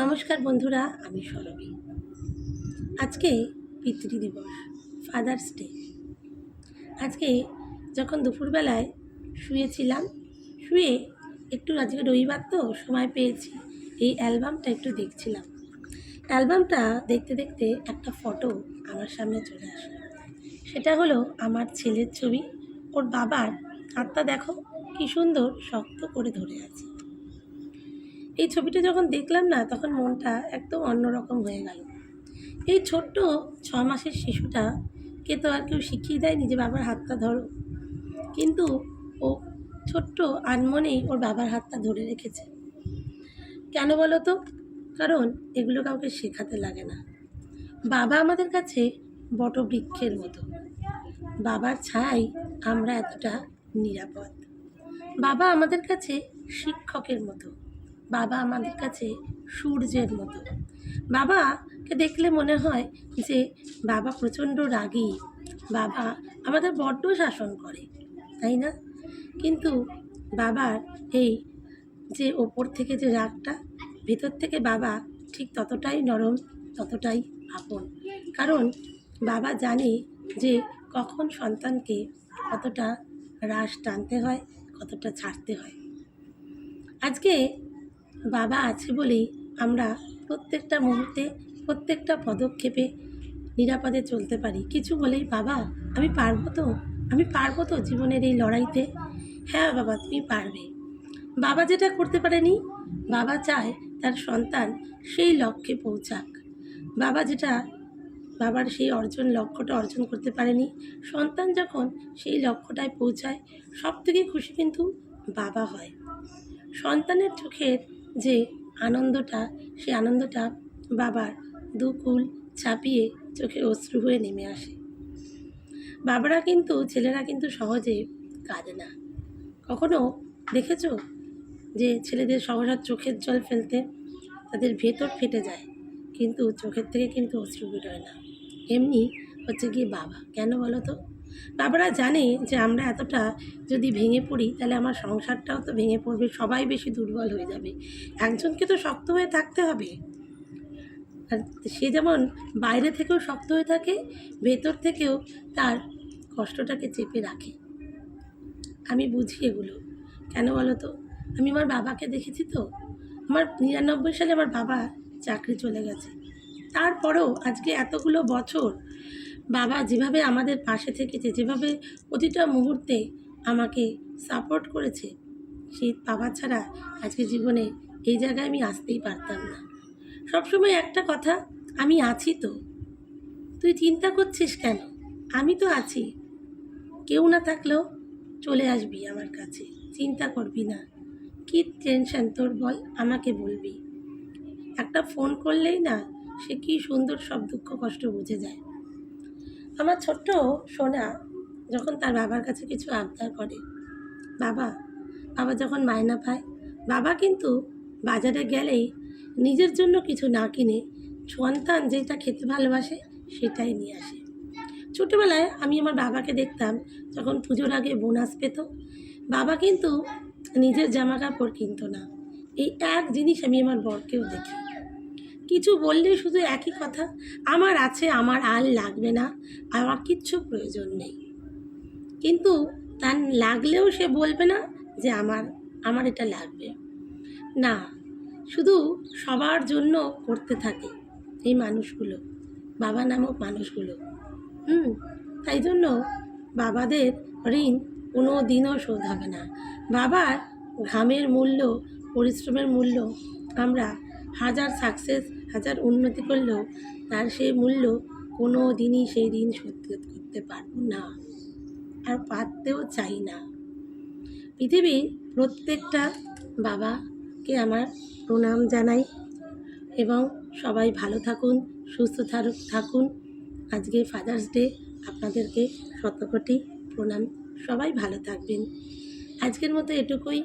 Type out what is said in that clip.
নমস্কার বন্ধুরা, আমি সরবী। আজকে পিতৃ দিবস ফাদার্স ডে আজকে যখন দুপুরবেলায় শুয়েছিলাম, শুয়ে একটু আজকে রবিবার তো, সময় পেয়েছি, এই অ্যালবামটা একটু দেখছিলাম। অ্যালবামটা দেখতে দেখতে একটা ফটো আমার সামনে চলে আসলো। সেটা হলো আমার ছেলের ছবি, ওর বাবার হাতটা দেখো, কি সুন্দর শক্ত করে ধরে আছে। এই ছবিটা যখন দেখলাম না, তখন মনটা একদম অন্যরকম হয়ে গেল। এই ছোট্ট ছ মাসের শিশুটা কে তো আর কেউ শিখিয়ে দেয়নি যে বাবার হাতটা ধরো। কিন্তু ও ছোট্ট আনমনেই ওর বাবার হাতটা ধরে রেখেছে। কেন বলো তো? কারণ এগুলো কাউকে শেখাতে লাগে না। বাবা আমাদের কাছে বটবৃক্ষের মতো। বাবার ছাই আমরা এতটা নিরাপদ। বাবা আমাদের কাছে শিক্ষকের মতো। বাবা আমাদের কাছে সূর্যের মতো। বাবাকে দেখলে মনে হয় যে বাবা প্রচণ্ড রাগী। বাবা আমাদের বড্ড শাসন করে, তাই না? কিন্তু বাবার এই যে ওপর থেকে যে রাগটা, ভেতর থেকে বাবা ঠিক ততটাই নরম, ততটাই আপন। কারণ বাবা জানে যে কখন সন্তানকে কতটা রাশ টানতে হয়, কতটা ছাড়তে হয়। আজকে বাবা আছে বলেই আমরা প্রত্যেকটা মুহূর্তে, প্রত্যেকটা পদক্ষেপে নিরাপদে চলতে পারি। কিছু বলেই, বাবা, আমি পারব তো? আমি পারব তো জীবনের এই লড়াইতে? হ্যাঁ বাবা, তুমি পারবে। বাবা যেটা করতে পারেনি, বাবা চায় তার সন্তান সেই লক্ষ্যে পৌঁছাক। বাবা যেটা, বাবার সেই অর্জন, লক্ষ্যটা অর্জন করতে পারেনি, সন্তান যখন সেই লক্ষ্যটায় পৌঁছায় সব থেকে খুশি কিন্তু বাবা হয়। সন্তানের চোখের যে আনন্দটা সেই আনন্দটা বাবার দুকুল ছাপিয়ে চোখে অশ্রু হয়ে নেমে আসে। বাবারা কিন্তু, ছেলেরা কিন্তু সহজে কাঁদে না। কখনো দেখেছ যে ছেলেদের সহসা চোখের জল ফেলতে তাদের ভেতর ফেটে যায়, কিন্তু চোখের থেকে কিন্তু অশ্রু বেরোয় না? এমনি হচ্ছে গিয়ে বাবা। কেন বলো তো? বাবারা জানে যে আমরা এতটা যদি ভেঙে পড়ি, তাহলে আমার সংসারটাও তো ভেঙে পড়বে, সবাই বেশি দুর্বল হয়ে যাবে। একজনকে তো শক্ত হয়ে থাকতে হবে। আর সে যেমন বাইরে থেকেও শক্ত হয়ে থাকে, ভেতর থেকেও তার কষ্টটাকে চেপে রাখে। আমি বুঝি এগুলো। কেন বলো তো? আমি আমার বাবাকে দেখেছি তো। আমার নিরানব্বই সালে আমার বাবা চাকরি চলে গেছে। তারপরেও আজকে এতগুলো বছর বাবা যেভাবে আমাদের পাশে থেকেছে, যেভাবে প্রতিটা মুহূর্তে আমাকে সাপোর্ট করেছে, সেই বাবা ছাড়া আজকে জীবনে এই জায়গায় আমি আসতেই পারতাম না। সবসময় একটা কথা, আমি আছি তো। তুই চিন্তা করছিস কেন? আমি তো আছি। কেউ না থাকলেও চলে আসবি আমার কাছে, চিন্তা করবি না। কি টেনশন তোর বল, আমাকে বলবি। একটা ফোন করলেই না সে কি সুন্দর সব দুঃখ কষ্ট বুঝে যায়। আমার ছোট্ট সোনা যখন তার বাবার কাছে কিছু আবদার করে, বাবা বাবা যখন মায়না পায়, বাবা কিন্তু বাজারে গেলেই নিজের জন্য কিছু না কিনে সন্তান যেটা খেতে ভালোবাসে সেটাই নিয়ে আসে। ছোটোবেলায় আমি আমার বাবাকে দেখতাম যখন পুজোর আগে বোনাস পেত, বাবা কিন্তু নিজের জামা কাপড় কিনতো না। এই এক জিনিস আমি আমার বরকেও দেখি। কিছু বললে শুধু একই কথা, আমার আছে, আমার আর লাগবে না, আমার কিচ্ছু প্রয়োজন নেই। কিন্তু তার লাগলেও সে বলবে না যে আমার আমার এটা লাগবে। না, শুধু সবার জন্য করতে থাকে এই মানুষগুলো, বাবা নামক মানুষগুলো। হুম, তাই জন্য বাবাদের ঋণ কোনো দিনও শোধ হবে না। বাবার ঘামের মূল্য, পরিশ্রমের মূল্য আমরা হাজার সাকসেস হাজার উন্নতি করলেও তার সেই মূল্য কোনো দিনই সেই ঋণ শোধ করতে পারব না। আর পারতেও চাই না। পৃথিবীর প্রত্যেকটা বাবাকে আমার প্রণাম জানাই এবং সবাই ভালো থাকুন, সুস্থ থাকুন। আজকে ফাদার্স ডে আপনাদেরকে শতকোটি প্রণাম। সবাই ভালো থাকবেন। আজকের মতো এটুকুই।